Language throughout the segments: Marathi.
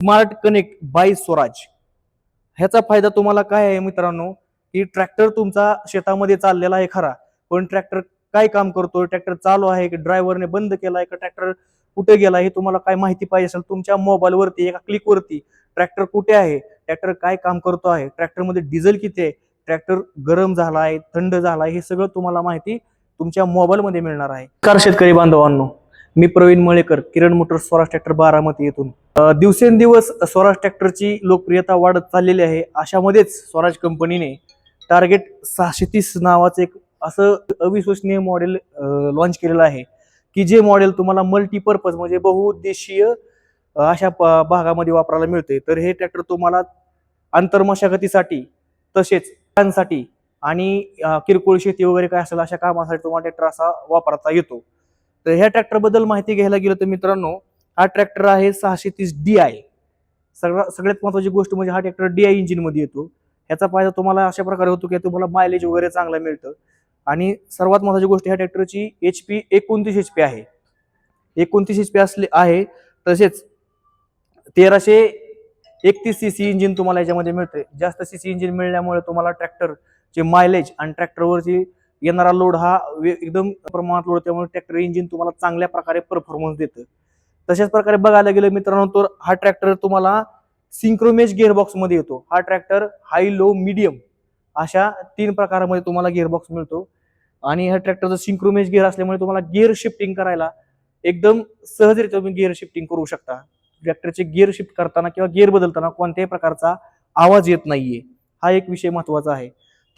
Smart connect bye Swaraj. ह्याचा फायदा तुम्हाला काय आहे मित्रांनो? की ट्रॅक्टर तुमचा शेतामध्ये चाललेला आहे खरा पण ट्रॅक्टर काय काम करतोय? ट्रॅक्टर चालू आहे की ड्रायव्हरने बंद केलाय का? ट्रॅक्टर कुठे गेला हे तुम्हाला काय माहिती पाहिजे असेल तुमच्या मोबाईलवरती एका क्लिकवरती ट्रॅक्टर कुठे आहे? ट्रॅक्टर काय काम करतो आहे? ट्रॅक्टरमध्ये डिझेल किती आहे? ट्रॅक्टर गरम झाला आहे थंड झाला आहे हे सगळं तुम्हाला माहिती तुमच्या मोबाईलमध्ये मिळणार आहे. कार शेतकरी बांधवांनो. मी प्रवीण मळेकर किरण मोटर स्वराज ट्रॅक्टर बारामती येथून. दिवसेंदिवस स्वराज ट्रॅक्टरची लोकप्रियता वाढत चाललेली आहे. अशामध्येच स्वराज कंपनीने टार्गेट सहाशे तीस नावाचं एक असं अविश्वसनीय मॉडेल लॉन्च केलेलं आहे की जे मॉडेल तुम्हाला मल्टीपर्पज म्हणजे बहुउद्देशीय अशा भागामध्ये वापरायला मिळते तर हे ट्रॅक्टर तुम्हाला आंतरमशागतीसाठी तसेच आणि किरकोळ शेती वगैरे काय असेल अशा कामासाठी तुम्हाला ट्रॅक्टर असा वापरता येतो. तर ह्या ट्रॅक्टरबद्दल माहिती घ्यायला गेलं तर मित्रांनो हा ट्रॅक्टर आहे सहाशे तीस डी आय. सगळा सगळ्यात महत्वाची गोष्ट म्हणजे हा ट्रॅक्टर डी आय इंजिनमध्ये येतो. ह्याचा फायदा तुम्हाला अशा प्रकारे होतो की तुम्हाला मायलेज वगैरे चांगला मिळतं. आणि सर्वात महत्वाची गोष्ट ह्या ट्रॅक्टरची एच पी एकोणतीस एच पी आहे. एकोणतीस एच पी असले आहे तसेच तेराशे एकतीस सी सी इंजिन तुम्हाला याच्यामध्ये मिळते जास्त सी सी इंजिन मिळण्यामुळे तुम्हाला ट्रॅक्टरचे मायलेज आणि ट्रॅक्टरवरची येणारा लोड हा वे- एकदम प्रमाणात लोड त्यामुळे ट्रॅक्टर इंजिन तुम्हाला चांगल्या प्रकारे परफॉर्मन्स देतं. तशाच प्रकारे बघायला गेलं मित्रांनो तर हा ट्रॅक्टर तुम्हाला सिंक्रोमेज गिअरबॉक्समध्ये येतो. हा ट्रॅक्टर हाय लो मीडियम अशा तीन प्रकारामध्ये तुम्हाला गिअरबॉक्स मिळतो. आणि ह्या ट्रॅक्टरचं सिंक्रोमेज गिअर असल्यामुळे तुम्हाला गिअर शिफ्टिंग करायला एकदम सहजरित्या तुम्ही गिअर शिफ्टिंग करू शकता. ट्रॅक्टरचे गिअर शिफ्ट करताना किंवा गिअर बदलताना कोणत्याही प्रकारचा आवाज येत नाहीये. हा एक विषय महत्त्वाचा आहे.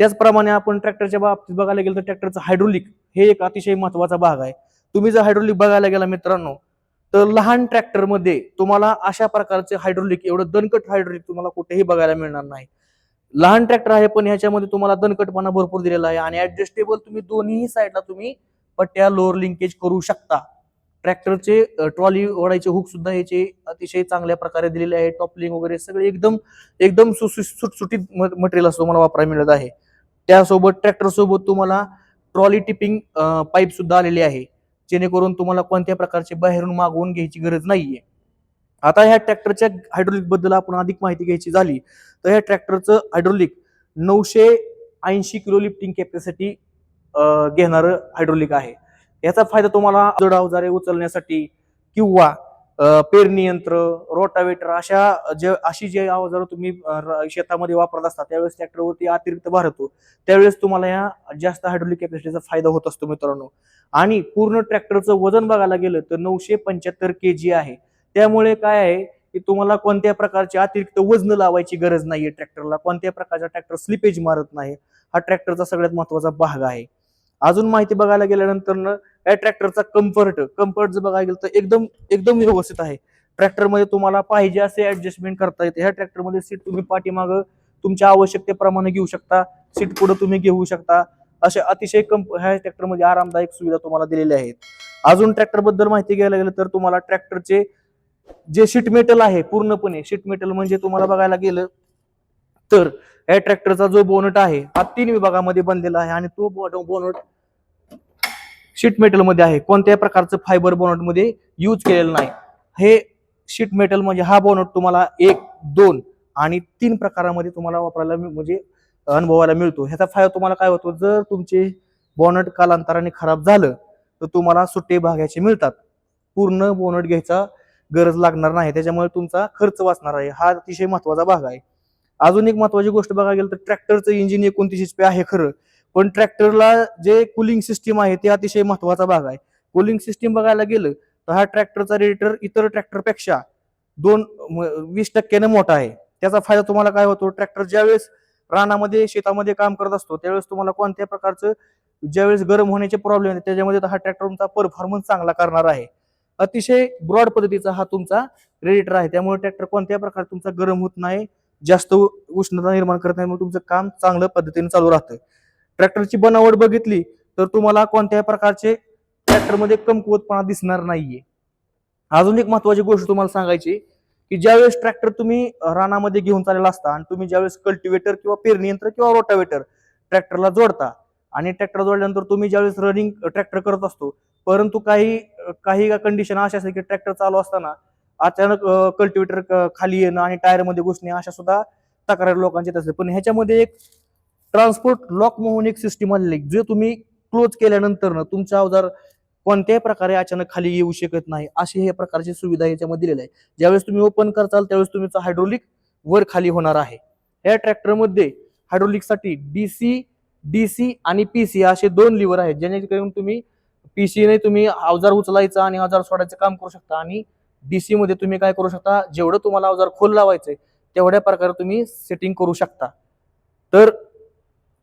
त्याचप्रमाणे आपण ट्रॅक्टरच्या बाबतीत बघायला गेलं तर ट्रॅक्टरचं हायड्रोलिक हे एक अतिशय महत्त्वाचा भाग आहे. तुम्ही जर हायड्रोलिक बघायला गेला मित्रांनो तर लहान ट्रॅक्टरमध्ये तुम्हाला अशा प्रकारचे हायड्रोलिक एवढं दणकट हायड्रोलिक तुम्हाला कुठेही बघायला मिळणार नाही. लहान ट्रॅक्टर आहे पण ह्याच्यामध्ये तुम्हाला दणकटपणा भरपूर दिलेला आहे आणि ऍडजस्टेबल तुम्ही दोन्ही साईडला तुम्ही पट्ट्या लोअर लिंकेज करू शकता. ट्रॅक्टरचे ट्रॉली ओढायचे हुक सुद्धा याचे अतिशय चांगल्या प्रकारे दिलेले आहे. टॉपलिंग वगैरे सगळे एकदम एकदम सुसु- सुटसुटीत मटेरियल असं तुम्हाला वापरायला मिळत आहे. त्यासोबत ट्रॅक्टर सोबत तुम्हाला ट्रॉली टिपिंग पाईप सुद्धा आलेले आहे. जेणेकरून तुम्हाला कोणत्या प्रकारचे बाहेरून मागवून घ्यायची गरज नाहीये. आता ह्या ट्रॅक्टरच्या हायड्रोलिकबद्दल आपण अधिक माहिती घ्यायची झाली तर ह्या ट्रॅक्टरचं हायड्रोलिक नऊशे ऐंशी किलो लिफ्टिंग कॅपॅसिटी घेणारं हायड्रोलिक आहे. याचा फायदा तुम्हाला जड अवजारे उचलण्यासाठी किंवा पेरणी यंत्र रोटावेटर अशा जे अशी जे अवजारं तुम्ही र- शेतामध्ये वापरत असता त्यावेळेस ट्रॅक्टरवरती अतिरिक्त भार होतो त्यावेळेस तुम्हाला या जास्त हायड्रोलिक कॅपॅसिटीचा फायदा होत असतो मित्रांनो. आणि पूर्ण ट्रॅक्टरचं वजन बघायला गेलं तर नऊशे पंच्याहत्तर के जी आहे. त्यामुळे काय आहे की तुम्हाला कोणत्या प्रकारचे अतिरिक्त वजन लावायची गरज नाहीये ट्रॅक्टरला. कोणत्या प्रकारचा ट्रॅक्टर स्लिपेज मारत नाही. हा ट्रॅक्टरचा सगळ्यात महत्त्वाचा भाग आहे. अजून माहिती बघायला गेल्यानंतर या ट्रॅक्टरचा कम्फर्ट कम्फर्ट जर बघायला गेलं तर एकदम एकदम व्यवस्थित आहे. ट्रॅक्टरमध्ये तुम्हाला पाहिजे असे ऍडजस्टमेंट करता येते. ह्या ट्रॅक्टरमध्ये सीट तुम्ही पाठीमागं तुमच्या आवश्यकतेप्रमाणे घेऊ शकता. सीट पुढे तुम्ही घेऊ शकता. असे अतिशय कंप ह्या ट्रॅक्टरमध्ये आरामदायक सुविधा तुम्हाला दिलेल्या आहेत. अजून ट्रॅक्टरबद्दल माहिती घ्यायला गेलं तर तुम्हाला ट्रॅक्टरचे जे शीट मेटल आहे पूर्णपणे शीट मेटल म्हणजे तुम्हाला बघायला गेलं तर या ट्रॅक्टरचा जो बोनट आहे हा तीन विभागामध्ये बनलेला आहे आणि तो बोनट शीट मेटलमध्ये आहे. कोणत्याही प्रकारचं फायबर बोनटमध्ये यूज केलेलं नाही. हे शीट मेटल म्हणजे हा बोनट तुम्हाला एक दोन आणि तीन प्रकारामध्ये तुम्हाला वापरायला म्हणजे अनुभवायला मिळतो. ह्याचा फायदा तुम्हाला काय होतो? जर तुमचे बोनट कालांतराने खराब झालं तर तुम्हाला सुट्टे भागायचे मिळतात. पूर्ण बोनट घ्यायचा गरज लागणार नाही. त्याच्यामुळे तुमचा खर्च वाचणार आहे. हा अतिशय महत्त्वाचा भाग आहे. अजून एक महत्वाची गोष्ट बघायला गेलं तर ट्रॅक्टरचं इंजिन एकोणतीस एच पी आहे खरं. पण ट्रॅक्टरला जे कुलिंग सिस्टीम आहे ते अतिशय महत्त्वाचा भाग आहे. कुलिंग सिस्टीम बघायला गेलं तर हा ट्रॅक्टरचा रेडिएटर इतर ट्रॅक्टरपेक्षा दोन म- वीस टक्क्याने मोठा आहे. त्याचा फायदा तुम्हाला काय होतो? ट्रॅक्टर ज्यावेळेस रानामध्ये शेतामध्ये काम करत असतो त्यावेळेस तुम्हाला कोणत्या प्रकारचं ज्यावेळेस गरम होण्याचे प्रॉब्लेम आहेत त्याच्यामध्ये हा ट्रॅक्टर तुमचा परफॉर्मन्स चांगला करणार आहे. अतिशय ब्रॉड पद्धतीचा हा तुमचा रेडिएटर आहे. त्यामुळे ट्रॅक्टर कोणत्याही प्रकारे तुमचा गरम होत नाही जास्त उ- उष्णता निर्माण करत नाही तुमचं काम चांगलं पद्धतीने चालू राहतं. ट्रॅक्टरची बनावट बघितली तर तुम्हाला कोणत्याही प्रकारचे ट्रॅक्टरमध्ये कमकुवतपणा दिसणार नाहीये. अजून एक महत्वाची गोष्ट तुम्हाला सांगायची की ज्यावेळेस ट्रॅक्टर तुम्ही रानामध्ये घेऊन चाललेला असता आणि तुम्ही ज्यावेळेस कल्टिवेटर किंवा पेरणी यंत्र किंवा रोटावेटर ट्रॅक्टरला जोडता आणि ट्रॅक्टर जोडल्यानंतर तुम्ही ज्यावेळेस रनिंग ट्रॅक्टर करत असतो परंतु काही काही कंडिशन अशा असतात की ट्रॅक्टर चालू असताना अचानक कल्टिवेटर खाली येणं आणि टायरमध्ये घुसणे अशा सुद्धा तक्रार लोकांची असते पण ह्याच्यामध्ये एक ट्रान्सपोर्ट लॉक म्हणून एक सिस्टीम आलेली जे तुम्ही क्लोज केल्यानंतर ना तुमचा अवजार कोणत्याही प्रकारे अचानक खाली येऊ शकत नाही अशी हे प्रकारची सुविधा याच्यामध्ये दिलेली आहे. ज्यावेळेस तुम्ही ओपन करताल त्यावेळेस तुमचं हायड्रोलिक वर खाली होणार आहे. या ट्रॅक्टरमध्ये हायड्रोलिकसाठी बी सी डी सी आणि पी सी असे दोन लिव्हर आहेत जेणेकरून तुम्ही पी सीने तुम्ही अवजार उचलायचं आणि अवजार सोडायचं काम करू शकता आणि डीसी मध्ये तुम्ही काय करू शकता जेवढं तुम्हाला अवजार खोल लावायचंय तेवढ्या प्रकारे तुम्ही सेटिंग करू शकता. तर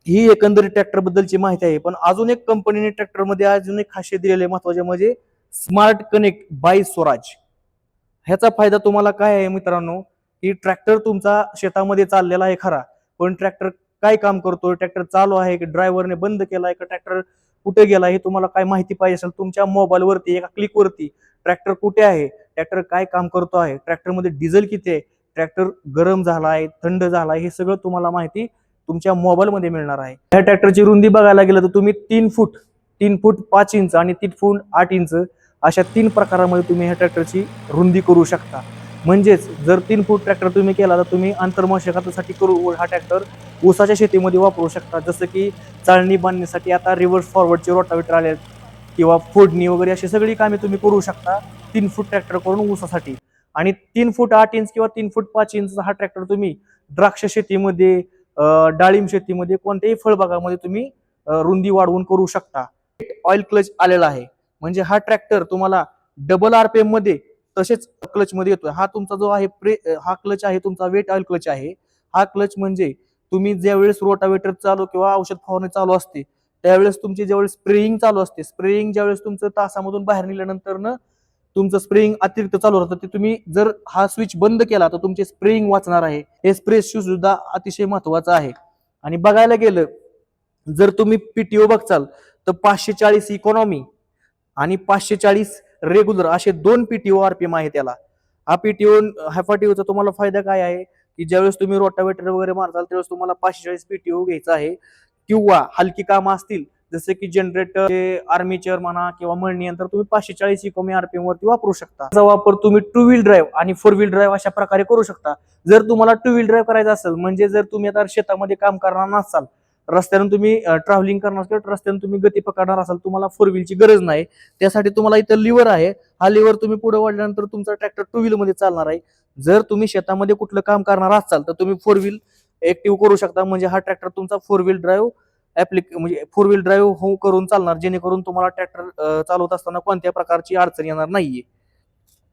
ही एकंदरीत ट्रॅक्टर बद्दलची माहिती आहे पण अजून एक कंपनीने ट्रॅक्टरमध्ये अजून एक खासियत दिलेली आहे महत्त्वाचे म्हणजे स्मार्ट कनेक्ट बाय स्वराज. ह्याचा फायदा तुम्हाला काय आहे मित्रांनो? की ट्रॅक्टर तुमचा शेतामध्ये चाललेला आहे खरा पण ट्रॅक्टर काय काम करतोय? ट्रॅक्टर चालू आहे की ड्रायव्हरने बंद केलाय का? ट्रॅक्टर कुठे गेला हे तुम्हाला काय माहिती पाहिजे असेल तुमच्या मोबाईलवरती एका क्लिकवरती ट्रॅक्टर कुठे आहे? ट्रॅक्टर काय काम करतो आहे? ट्रॅक्टरमध्ये डिझेल किती आहे? ट्रॅक्टर गरम झाला आहे थंड झाला आहे हे सगळं तुम्हाला माहिती तुमच्या मोबाईलमध्ये मिळणार आहे. या ट्रॅक्टरची रुंदी बघायला गेलं तर तुम्ही तीन फूट तीन फूट पाच इंच आणि तीन फूट आठ इंच अशा तीन प्रकारामध्ये तुम्ही ह्या ट्रॅक्टरची रुंदी करू शकता. म्हणजेच जर तीन फूट ट्रॅक्टर तुम्ही केला तर तुम्ही आंतरमशागतीसाठी करू हा ट्रॅक्टर ऊसाच्या शेतीमध्ये वापरू शकता. जसं की चाळणी बांधण्यासाठी आता रिव्हर्स फॉरवर्डचे रोटावेटर आले आहेत किंवा फोडणी वगैरे अशी सगळी कामे तुम्ही करू शकता तीन फूट ट्रॅक्टर करून ऊसासाठी. आणि तीन फूट आठ इंच किंवा तीन फूट पाच इंच हा ट्रॅक्टर तुम्ही द्राक्ष शेतीमध्ये डाळिंब शेतीमध्ये कोणत्याही फळबागामध्ये तुम्ही रुंदी वाढवून करू शकता. ऑइल क्लच आलेला आहे. म्हणजे हा ट्रॅक्टर तुम्हाला डबल आरपीएममध्ये तसेच क्लच मध्ये येतोय. हा तुमचा जो आहे प्रे हा क्लच आहे तुमचा वेट ऑइल क्लच आहे. हा क्लच म्हणजे तुम्ही ज्यावेळेस रोटावेटर चालू किंवा औषध फवारणी चालू असते त्यावेळेस तुमची ज्यावेळेस स्प्रेइंग चालू असते स्प्रेइंग ज्यावेळेस तुमचं तासामधून बाहेर निघल्यानंतर न तुमचं स्प्रेइंग अतिरिक्त चालू राहतं ते तुम्ही जर हा स्विच बंद केला तर तुमचे स्प्रेइंग वाचणार आहे. हे स्प्रे शूज सुद्धा अतिशय महत्वाचं आहे. आणि बघायला गेलं जर तुम्ही पीटीओ बघचाल तर पाचशे चाळीस इकॉनॉमी आणि पाचशे चाळीस रेग्युलर असे दोन पीटीओ आरपीएम आहे त्याला हा पीटीओ हॅफाटीओचा तुम्हाला फायदा काय आहे? की ज्यावेळेस तुम्ही रोटावेटर वगैरे मारताल त्यावेळेस तुम्हाला पाचशे चाळीस पीटीओ घ्यायचा आहे. किंवा हलकी कामं असतील जसे की जनरेटर आर्मीचर म्हणा किंवा मळणी यंत्र तुम्ही पाचशे चाळीस कमी आरपीएम वरती वापरू शकता. त्याचा वापर तुम्ही टू व्हील ड्राईव्ह आणि फोर व्हील ड्राईव्ह अशा प्रकारे करू शकता. जर तुम्हाला टू व्हील ड्राईव्ह करायचा असेल म्हणजे जर तुम्ही आता शेतामध्ये काम करणार नसाल रस्त्यानं तुम्ही ट्रॅव्हलिंग करणार असाल रस्त्यानं तुम्ही गती पकडणार असाल तुम्हाला फोर व्हीलची गरज नाही. त्यासाठी तुम्हाला इथं लिव्हर आहे. हा लिव्हर तुम्ही पुढे वाढल्यानंतर तुमचा ट्रॅक्टर टू व्हील मध्ये चालणार आहे. जर तुम्ही शेतामध्ये कुठलं काम करणार असाल तर तुम्ही फोर व्हील ऍक्टिव्ह करू शकता. म्हणजे हा ट्रॅक्टर तुमचा फोर व्हील ड्राईव्ह ऍप्लिक म्हणजे फोर व्हील ड्राईव्ह हो करून चालणार जेणेकरून तुम्हाला ट्रॅक्टर चालवत असताना कोणत्या प्रकारची अडचण येणार नाहीये.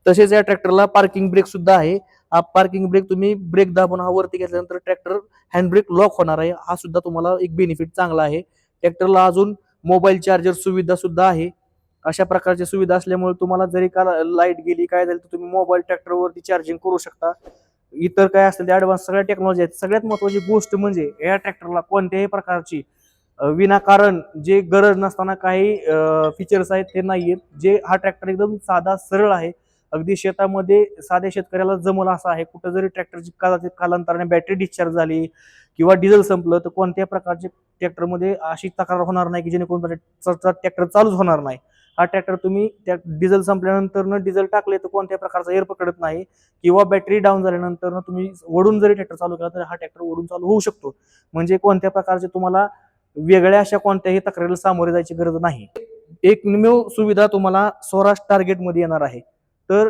तसेच या ट्रॅक्टरला पार्किंग ब्रेक सुद्धा आहे. हा पार्किंग ब्रेक तुम्ही ब्रेक दाबून हा वरती घेतल्यानंतर ट्रॅक्टर हँड ब्रेक लॉक होणार आहे. हा सुद्धा तुम्हाला एक बेनिफिट चांगला आहे. ट्रॅक्टरला अजून मोबाईल चार्जर सुविधा सुद्धा आहे. अशा प्रकारची सुविधा असल्यामुळे तुम्हाला जरी का लाइट गेली काय झालं तर तुम्ही मोबाईल ट्रॅक्टरवरती चार्जिंग करू शकता. इतर काय असेल ते ऍडव्हान्स सगळ्या टेक्नॉलॉजी आहेत. सगळ्यात महत्वाची गोष्ट म्हणजे या ट्रॅक्टरला कोणत्याही प्रकारची विनाकारण जे गरज नसताना काही फीचर्स आहेत ते नाही आहेत जे हा ट्रॅक्टर एकदम साधा सरळ आहे. अगदी शेतामध्ये साध्या शेतकऱ्याला जमल असं आहे. कुठं जरी ट्रॅक्टरची काला कालांतराने बॅटरी डिस्चार्ज झाली किंवा डिझेल संपलं तर कोणत्या प्रकारचे ट्रॅक्टरमध्ये अशी तक्रार होणार नाही की जेणेकरून ट्रॅक्टर चालूच होणार नाही. हा ट्रॅक्टर तुम्ही त्या डिझेल संपल्यानंतर डिझेल टाकले तर कोणत्या प्रकारचा एअर पकडत नाही किंवा बॅटरी डाऊन झाल्यानंतर तुम्ही वडून जरी ट्रॅक्टर चालू केला तर हा ट्रॅक्टर वडून चालू होऊ शकतो. म्हणजे कोणत्या प्रकारचे तुम्हाला वेगळ्या अशा कोणत्याही तक्रारीला सामोरे जायची गरज नाही. एकमेव सुविधा तुम्हाला स्वराज टार्गेटमध्ये येणार आहे. तर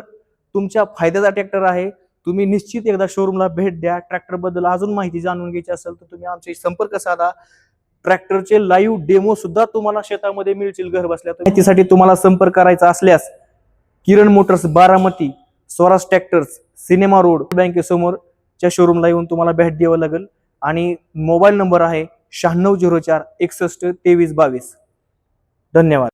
तुमच्या फायद्याचा ट्रॅक्टर आहे. तुम्ही निश्चित एकदा शोरूमला भेट द्या. ट्रॅक्टरबद्दल अजून माहिती जाणून घ्यायची असेल तर तुम्ही आमच्याशी संपर्क साधा. ट्रॅक्टरचे लाईव्ह डेमो सुद्धा तुम्हाला शेतामध्ये मिळतील घर बसल्या माहितीसाठी तुम्हाला संपर्क करायचा असल्यास Kiran motors Baramati Swaraj tractors cinema road बँकेसमोरच्या शोरूमला येऊन तुम्हाला भेट द्यावं लागेल. आणि मोबाईल नंबर आहे शहाण्णव झिरो चार एकसष्ट तेवीस बावीस. धन्यवाद.